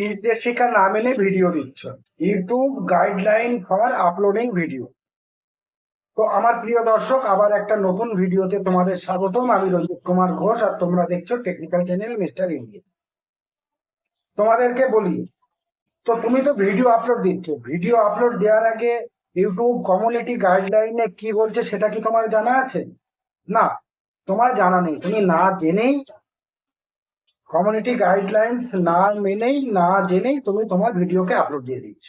নির্দেশিকা না মেনে ভিডিও দিচ্ছ। YouTube guideline for uploading video তো আমার প্রিয় দর্শক, আবার একটা নতুন ভিডিওতে তোমাদের স্বাগতম। আমি রঞ্জিত কুমার ঘোষ আর তোমরা দেখছ টেকনিক্যাল চ্যানেল মিস্টার ইন্ডিয়া তোমাদেরকে বলি, তো তুমি তো ভিডিও আপলোড দিচ্ছ। ভিডিও আপলোড দেওয়ার আগে ইউটিউব কমিউনিটি গাইডলাইনে কি বলছে সেটা কি তোমার জানা আছে? না, তোমার জানা নেই। তুমি না জেনেই কমিউনিটি গাইডলাইন্স না মেনেই, না জেনেই তুমি তোমার ভিডিওকে আপলোড দিয়ে দিচ্ছ।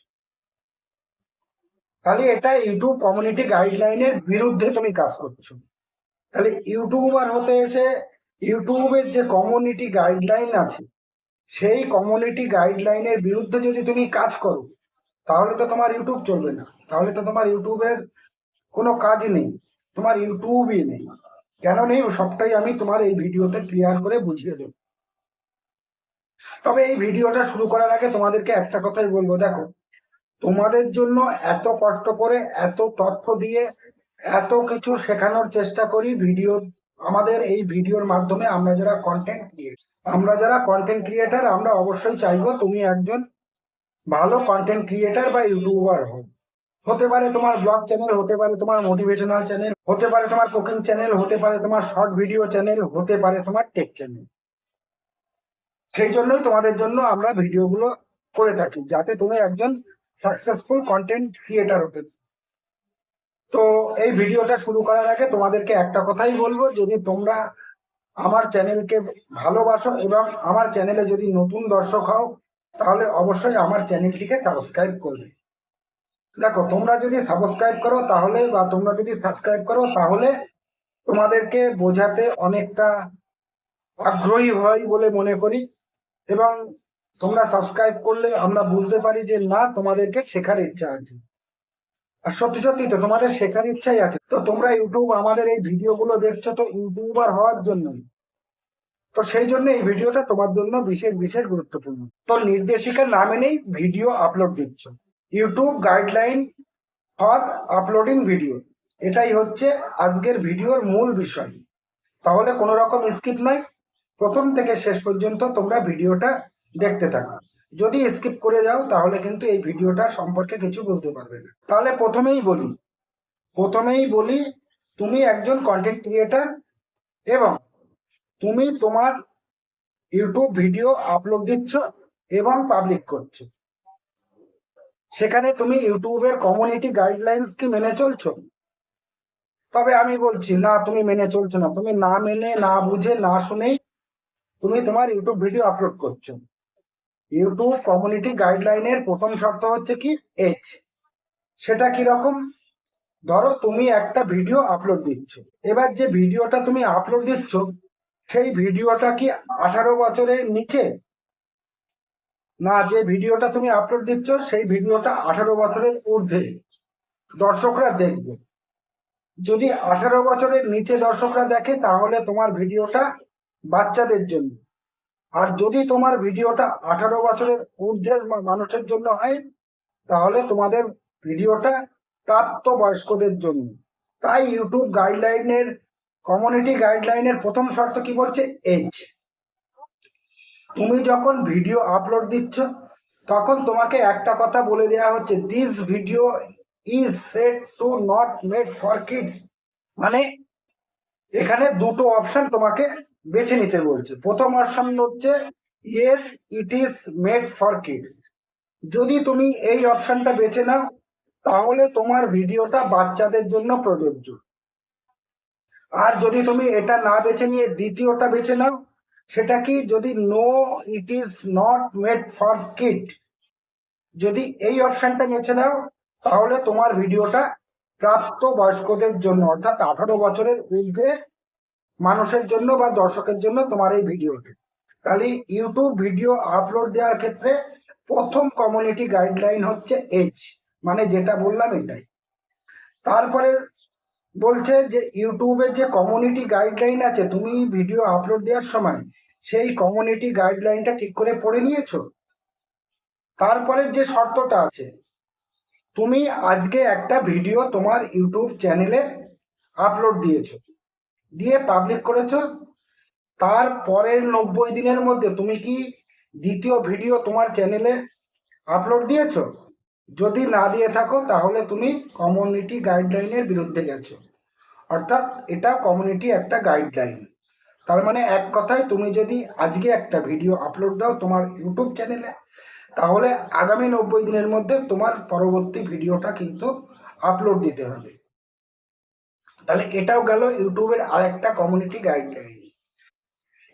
তাহলে এটা ইউটিউব কমিউনিটি গাইডলাইনের বিরুদ্ধে তুমি কাজ করছ। তাহলে ইউটিউবার হতে এসে ইউটিউবের যে কমিউনিটি গাইডলাইন আছে, সেই কমিউনিটি গাইডলাইনের বিরুদ্ধে যদি তুমি কাজ করো, তাহলে তো তোমার ইউটিউব চলবে না। তাহলে তো তোমার ইউটিউবের কোনো কাজ নেই, তোমার ইউটিউবই নেই। কেন নেই? সবটাই আমি তোমার এই ভিডিওতে ক্লিয়ার করে বুঝিয়ে দেবো। তবে এই ভিডিওটা শুরু করার আগে তোমাদেরকে একটা কথাই বলব, দেখো। তোমাদের জন্য এত কষ্ট করে, এত তথ্য দিয়ে, এত কিছু শেখানোর চেষ্টা করি ভিডিও, আমাদের এই ভিডিওর মাধ্যমে আমরা যারা কন্টেন্ট ক্রিয়েট আমরা যারা কন্টেন্ট ক্রিয়েটার আমরা অবশ্যই চাইব তুমি একজন ভালো কন্টেন্ট ক্রিয়েটার বা ইউটিউবার হও। হতে পারে তোমার ব্লগ চ্যানেল হতে পারে তোমার মোটিভেশনাল চ্যানেল হতে পারে তোমার কুকিং চ্যানেল হতে পারে তোমার শর্ট ভিডিও চ্যানেল হতে পারে তোমার টেক চ্যানেল সেই জন্যই তোমাদের জন্য আমরা ভিডিওগুলো করে থাকি, যাতে তুমি একজন সাকসেসফুল কন্টেন্ট ক্রিয়েটার হতে তো এই ভিডিওটা শুরু করার আগে তোমাদেরকে একটা কথাই বলব, যদি তোমরা আমার চ্যানেলকে ভালোবাসো এবং আমার চ্যানেলে যদি নতুন দর্শক হও, তাহলে অবশ্যই আমার চ্যানেলটিকে সাবস্ক্রাইব করবে। দেখো, তোমরা যদি সাবস্ক্রাইব করো তাহলে বা তোমরা যদি সাবস্ক্রাইব করো তাহলে তোমাদেরকে বোঝাতে অনেকটা আগ্রহী হয় বলে মনে করি। এবং তোমরা সাবস্ক্রাইব করলে আমরা বুঝতে পারি যে না, তোমাদেরকে শেখার ইচ্ছা আছে। আর সত্যি সত্যি তো তোমাদের শেখার ইচ্ছাই আছে। তো তোমরা ইউটিউব আমাদের এই ভিডিওগুলো দেখছ তো ইউটিউবার হওয়ার জন্যই। তো সেই জন্য এই ভিডিওটা তোমার জন্য বিশেষ বিশেষ গুরুত্বপূর্ণ। তো নির্দেশিকা না মেনেই ভিডিও আপলোড দিচ্ছ YouTube guideline for uploading video এটাই হচ্ছে আজকের ভিডিওর মূল বিষয়। তাহলে কোনো রকম স্কিপ নয়। প্রথম থেকে শেষ পর্যন্ত তোমরা ভিডিওটা দেখতে থাকো। যদি স্কিপ করে যাও, তাহলে কিন্তু এই ভিডিওটা সম্পর্কে কিছু বলতে পারবে না। তাহলে প্রথমেই বলি প্রথমেই বলি, তুমি একজন কন্টেন্ট ক্রিয়েটার এবং তুমি তোমার ইউটিউব ভিডিও আপলোড দিচ্ছ এবং পাবলিক করছ। সেখানে তুমি ইউটিউবের কমিউনিটি গাইডলাইন্স কি মেনে চলছো? তবে আমি বলছি, না, তুমি মেনে চলছো না। তুমি না মেনে, না বুঝে, না শুনেই তুমি তোমার ইউটিউব ভিডিও আপলোড করছ। ইউটিউব কমিউনিটি গাইডলাইনের প্রথম শর্ত হচ্ছে কি? এজ সেটা কি রকম ধরো তুমি একটা ভিডিও আপলোড দিচ্ছ। এবার যে ভিডিওটা তুমি আপলোড দিচ্ছ, সেই ভিডিওটা কি আঠারো বছরের নিচে? না, যে ভিডিওটা তুমি আপলোড দিচ্ছ, সেই ভিডিওটা আঠারো বছরের ঊর্ধ্বে। দর্শকরা দেখবে। যদি আঠারো বছরের নিচে দর্শকরা দেখে, তাহলে তোমার ভিডিওটা বাচ্চাদের জন্য। আর যদি তোমার ভিডিওটা আঠারো বছরের ঊর্ধ্বের মানুষের জন্য হয়, তাহলে তোমাদের ভিডিওটা প্রাপ্ত বয়স্কদের জন্য। তাই ইউটিউব গাইডলাইনের, কমিউনিটি গাইডলাইনের প্রথম শর্ত কি বলছে? এজ। তুমি যখন ভিডিও আপলোড দিচ্ছ, তখন তোমাকে একটা কথা বলে দেওয়া হচ্ছে this video is set to not made for kids মানে এখানে দুটো অপশন তোমাকে বেছে নিতে বলছে। প্রথম অপশন হচ্ছে yes it is made for kids যদি তুমি এই অপশনটা বেছে নাও, তাহলে তোমার ভিডিওটা বাচ্চাদের জন্য প্রযোজ্য। আর যদি তুমি এটা না বেছে নিয়ে দ্বিতীয়টা বেছে নাও, সেটা কি যদি no it is not made for kid যদি এই অপশনটা বেছে নাও, তাহলে তোমার ভিডিওটা প্রাপ্ত বয়স্কদের জন্য, অর্থাৎ আঠারো বছরের ঊর্ধ্বে মানুষের জন্য বা দর্শকের জন্য তোমার এই ভিডিওটি তাহলে ইউটিউব ভিডিও আপলোড দেওয়ার ক্ষেত্রে প্রথম কমিউনিটি গাইডলাইন হচ্ছে এজ মানে যেটা বললাম এটাই। তারপরে বলছে যে ইউটিউবের যে কমিউনিটি গাইডলাইন আছে, তুমি ভিডিও আপলোড দেওয়ার সময় সেই কমিউনিটি গাইডলাইনটা ঠিক করে পড়ে নিয়েছো? তারপরে যে শর্তটা আছে, তুমি আজকে একটা ভিডিও তোমার ইউটিউব চ্যানেলে আপলোড দিয়েছ। দিয়ে পাবলিক করেছ, তার পরের নব্বই দিনের মধ্যে তুমি কি দ্বিতীয় ভিডিও তোমার চ্যানেলে আপলোড দিয়েছ? যদি না দিয়ে থাকো, তাহলে তুমি কমিউনিটি গাইডলাইনের বিরুদ্ধে গেছো। অর্থাৎ এটা কমিউনিটি একটা গাইডলাইন তার মানে এক কথায় তুমি যদি আজকে একটা ভিডিও আপলোড দাও তোমার ইউটিউব চ্যানেলে তাহলে আগামী নব্বই দিনের মধ্যে তোমার পরবর্তী ভিডিওটা কিন্তু আপলোড দিতে হবে। তাহলে এটাও গেল ইউটিউবের আরেকটা কমিউনিটি গাইডলাইন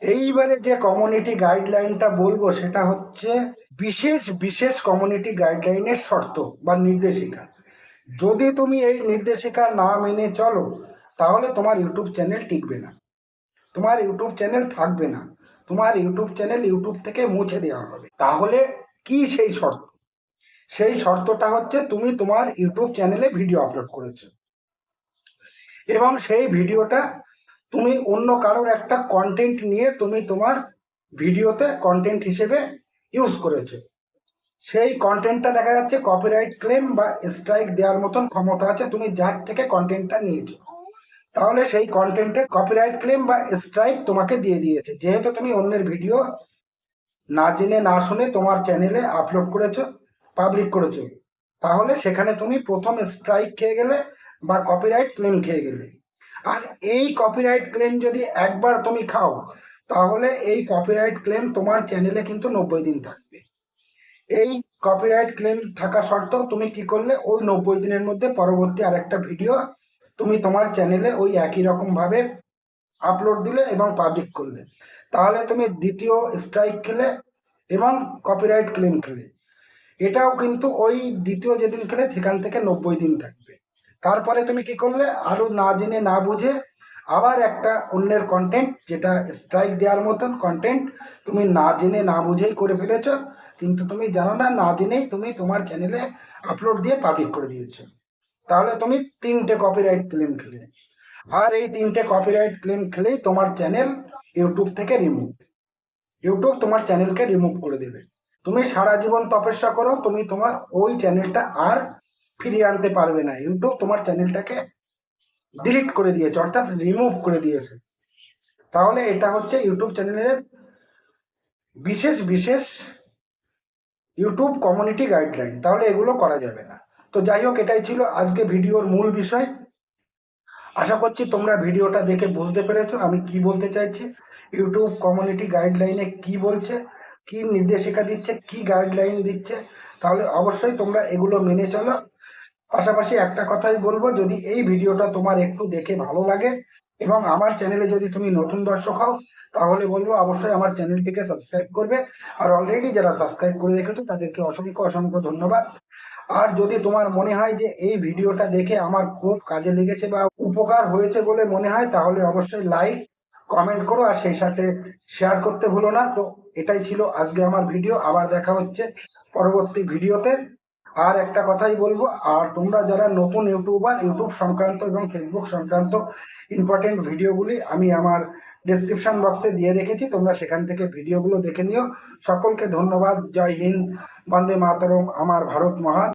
এইবারে যে কমিউনিটি গাইডলাইনটা বলব, সেটা হচ্ছে বিশেষ বিশেষ কমিউনিটি গাইডলাইনের শর্ত বা নির্দেশিকা। যদি তুমি এই নির্দেশিকা না মেনে চলো, তাহলে তোমার ইউটিউব চ্যানেল টিকবে না। তোমার ইউটিউব চ্যানেল থাকবে না। তোমার ইউটিউব চ্যানেল ইউটিউব থেকে মুছে দেওয়া হবে। তাহলে কি সেই শর্ত? সেই শর্তটা হচ্ছে তুমি তোমার ইউটিউব চ্যানেলে ভিডিও আপলোড করেছ। এবং সেই ভিডিওটা তুমি অন্য কারোর একটা কন্টেন্ট নিয়ে তুমি তোমার ভিডিওতে কন্টেন্ট হিসেবে ইউজ করেছ। সেই কন্টেন্টটা দেখা যাচ্ছে কপিরাইট ক্লেম বা স্ট্রাইক দেওয়ার মতন ক্ষমতা আছে, তুমি যার থেকে কন্টেন্টটা নিয়েছো। তাহলে সেই কন্টেন্টে কপিরাইট ক্লেম বা স্ট্রাইক তোমাকে দিয়ে দিয়েছে। যেহেতু তুমি অন্যের ভিডিও না জেনে, না শুনে তোমার চ্যানেলে আপলোড করেছ পাবলিক করেছ, তাহলে সেখানে তুমি প্রথম স্ট্রাইক খেয়ে গেলে বা কপিরাইট ক্লেম খেয়ে গেলে। আর এই কপিরাইট ক্লেম যদি একবার তুমি খাও, তাহলে এই কপিরাইট ক্লেম তোমার চ্যানেলে কিন্তু নব্বই দিন থাকবে। এই কপিরাইট ক্লেম থাকা সত্ত্বেও তুমি কি করলে, ওই নব্বই দিনের মধ্যে পরবর্তী আরেকটা ভিডিও তুমি তোমার চ্যানেলে ওই একই রকম ভাবে আপলোড দিলে এবং পাবলিক করলে। তাহলে তুমি দ্বিতীয় স্ট্রাইক খেলে এবং কপিরাইট ক্লেম খেলে। এটাও কিন্তু ওই দ্বিতীয় যেদিন খেলে, সেখান থেকে নব্বই দিন থাকবে তারপরে তুমি কি করলে? আরও না জেনে, না বুঝে আবার একটা অন্যের কন্টেন্ট যেটা স্ট্রাইক দেওয়ার মতন কন্টেন্ট তুমি না জেনে, না বুঝেই করে ফেলেছ। কিন্তু তুমি জানো না না জেনেই তুমি তোমার চ্যানেলে আপলোড দিয়ে পাবলিক করে দিয়েছ। তাহলে তুমি তিনটে কপিরাইট ক্লেম খেলে। আর এই তিনটে কপিরাইট ক্লেম খেলেই তোমার চ্যানেল ইউটিউব থেকে রিমুভ ইউটিউব তোমার চ্যানেলকে রিমুভ করে দেবে। তুমি সারা জীবন তপস্যা করো, তুমি তোমার ওই চ্যানেলটা আর ফিরিয়ে আনতে পারবে না। ইউটিউব তোমার চ্যানেলটাকে ডিলিট করে দিয়েছে, অর্থাৎ রিমুভ করে দিয়েছে। তাহলে এটা হচ্ছে ইউটিউব চ্যানেলের বিশেষ বিশেষ ইউটিউব কমিউনিটি গাইডলাইন তাহলে এগুলো করা যাবে না। তো যাই হোক, এটাই ছিল আজকে ভিডিওর মূল বিষয়। আশা করছি তোমরা ভিডিওটা দেখে বুঝতে পেরেছ আমি কি বলতে চাইছি। ইউটিউব কমিউনিটি গাইডলাইনে কি বলছে, কি নির্দেশিকা দিচ্ছে, কি গাইডলাইন দিচ্ছে। তাহলে অবশ্যই তোমরা এগুলো মেনে চলো। পাশাপাশি একটা কথাই বলব, যদি এই ভিডিওটা তোমার একটু দেখে ভালো লাগে এবং আমার চ্যানেলে যদি তুমি নতুন দর্শক হও, তাহলে বলব অবশ্যই আমার চ্যানেলটিকে সাবস্ক্রাইব করবে। আর অলরেডি যারা সাবস্ক্রাইব করে রেখেছো, তাদেরকে অসংখ্য অসংখ্য ধন্যবাদ। আর যদি তোমার মনে হয় যে এই ভিডিওটা দেখে আমার খুব কাজে লেগেছে বা উপকার হয়েছে বলে মনে হয়, তাহলে অবশ্যই লাইক কমেন্ট করো আর সেই সাথে শেয়ার করতে ভুলো না। তো এটাই ছিল আজকে আমার ভিডিও। আবার দেখা হচ্ছে পরবর্তী ভিডিওতে। আর একটা কথাই বলব, আর তোমরা যারা নতুন ইউটিউবার, ইউটিউব সংক্রান্ত এবং ফেসবুক সংক্রান্ত ইম্পর্টেন্ট ভিডিওগুলি আমি আমার ডিসক্রিপশান বক্সে দিয়ে রেখেছি, তোমরা সেখান থেকে ভিডিওগুলো দেখে নিও। সকলকে ধন্যবাদ। জয় হিন্দ। বন্দে মাতরম। আমার ভারত মহান।